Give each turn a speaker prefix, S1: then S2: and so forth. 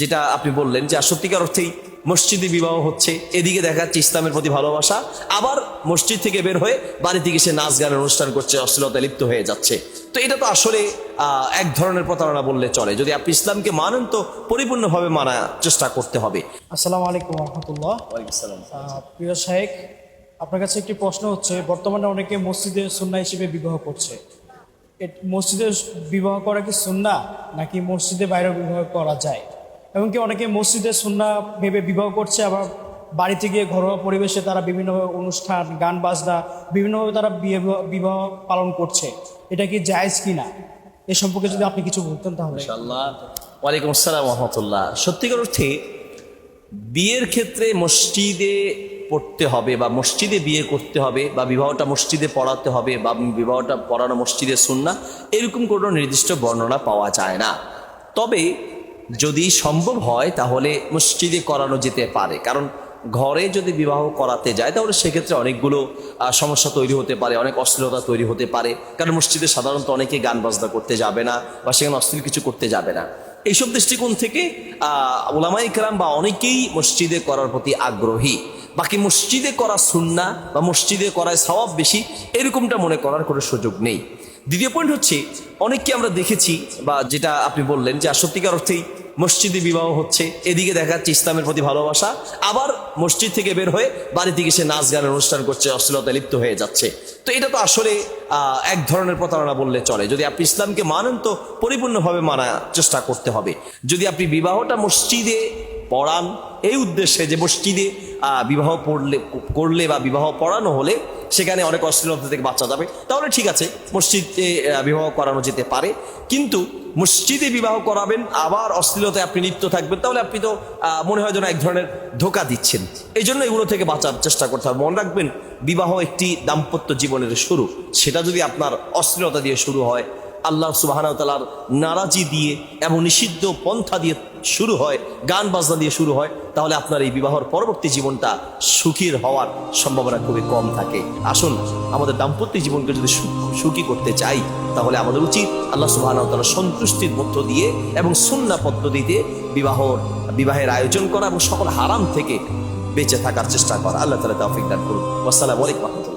S1: যেটা আপনি বললেন যে সত্যিকার অর্থেই মসজিদে বিবাহ হচ্ছে এদিকে দেখা যাচ্ছে ইসলামের প্রতি ভালোবাসা আবার মসজিদ থেকে বের হয়ে বাড়ি থেকে সে নাচ গানের অনুষ্ঠান করছে অশ্লীলতা লিপ্ত হয়ে যাচ্ছে। তো এটা তো আসলে এক ধরনের প্রতারণা বললে চলে। যদি আপনি ইসলামকে মানেন তো পরিপূর্ণভাবে মানা চেষ্টা করতে হবে।
S2: আসসালামু আলাইকুম রহমতুল্লাহ। প্রিয় শাহেক আপনার কাছে একটি প্রশ্ন হচ্ছে বর্তমানে অনেকে মসজিদে সুন্না হিসেবে বিবাহ করছে। মসজিদে বিবাহ করা কি সুন্না নাকি মসজিদে বাইরে বিবাহ করা যায়? এমনকি অনেকে মসজিদে সুন্না ভেবে বিবাহ করছে, আবার বাড়িতে গিয়ে ঘরোয়া পরিবেশে তারা বিভিন্নভাবে অনুষ্ঠান, গান বাজনা, বিভিন্নভাবে তারা বিয়ে বিবাহ পালন করছে। এটা কি জায়েজ কি না? এ সম্পর্কে যদি আপনি কিছু বলতেন তাহলে।
S1: ইনশাআল্লাহ ওয়ালাইকুম আসসালাম রহমতুল্লাহ। সত্যিকার অর্থে, বিয়ের ক্ষেত্রে মসজিদে পড়তে হবে বা মসজিদে বিয়ে করতে হবে বা বিবাহটা মসজিদে পড়াতে হবে বা বিবাহটা পড়ানো মসজিদে শুননা এরকম কোনো নির্দিষ্ট বর্ণনা পাওয়া যায় না। তবে যদি সম্ভব হয়, তাহলে মসজিদে করানো যেতে পারে। কারণ ঘরে যদি বিবাহ করাতে যায়, তাহলে সেক্ষেত্রে অনেকগুলো সমস্যা তৈরি হতে পারে, অনেক অশ্লীলতা তৈরি হতে পারে। কারণ মসজিদে সাধারণত অনেকে গান বাজনা করতে যাবে না বা সেখানে অশ্লীল কিছু করতে যাবে না। এইসব দৃষ্টিকোণ থেকে আহ ওলামাই কালাম বা অনেকেই মসজিদে করার প্রতি আগ্রহী। বাকি মসজিদে করা সুন্না বা মসজিদে করায় স্বভাব বেশি, এরকমটা মনে করার কোনো সুযোগ নেই। দ্বিতীয় পয়েন্ট হচ্ছে, অনেককে আমরা দেখেছি বা যেটা আপনি বললেন যে সত্যিকার অর্থেই মসজিদে বিবাহ হচ্ছে, এদিকে দেখা যাচ্ছে ইসলামের প্রতি ভালোবাসা, আবার মসজিদ থেকে বের হয়ে বাড়ি থেকে সে নাচ গানের অনুষ্ঠান করছে অশ্লীলতা লিপ্ত হয়ে যাচ্ছে। তো এটা তো আসলে এক ধরনের প্রতারণা বললে চলে। যদি আপনি ইসলামকে মানেন তো পরিপূর্ণভাবে মানা চেষ্টা করতে হবে। যদি আপনি বিবাহটা মসজিদে পড়ান, এই উদ্দেশ্যে যে মসজিদে বিবাহ পড়লে, করলে বা বিবাহ পড়ানো হলে সেখানে অনেক অশ্লীলতা থেকে বাঁচা যাবে। তাহলে ঠিক আছে, মসজিদে বিবাহ করানো যেতে পারে। কিন্তু মসজিদে বিবাহ করাবেন, আবার অশ্লীলতায় আপনি লিপ্ত থাকবেন, তাহলে আপনি তো মনে হয় যেন এক ধরনের ধোকা দিচ্ছেন। এই জন্য এগুলো থেকে বাঁচার চেষ্টা করতে হবে। মনে রাখবেন, বিবাহ একটি দাম্পত্য জীবনের শুরু। সেটা যদি আপনার অশ্লীলতা দিয়ে শুরু হয়, আল্লাহ সুবাহানার নারাজি দিয়ে এবং নিষিদ্ধ পন্থা দিয়ে শুরু হয়, গান বাজনা দিয়ে শুরু হয়, তাহলে আপনার এই বিবাহর পরবর্তী জীবনটা সুখীর হওয়ার সম্ভাবনা খুবই কম থাকে। আসুন, আমাদের দাম্পত্য জীবনকে যদি সুখী করতে চাই, তাহলে আমাদের উচিত আল্লাহ সুবাহানার সন্তুষ্টির মধ্য দিয়ে এবং সুন্না পদ্ধতিতে বিবাহর, বিবাহের আয়োজন করা এবং সকল হারাম থেকে বেঁচে থাকার চেষ্টা করা। আল্লাহ তালা তৌফিক দান করুন। আসসালামু আলাইকুম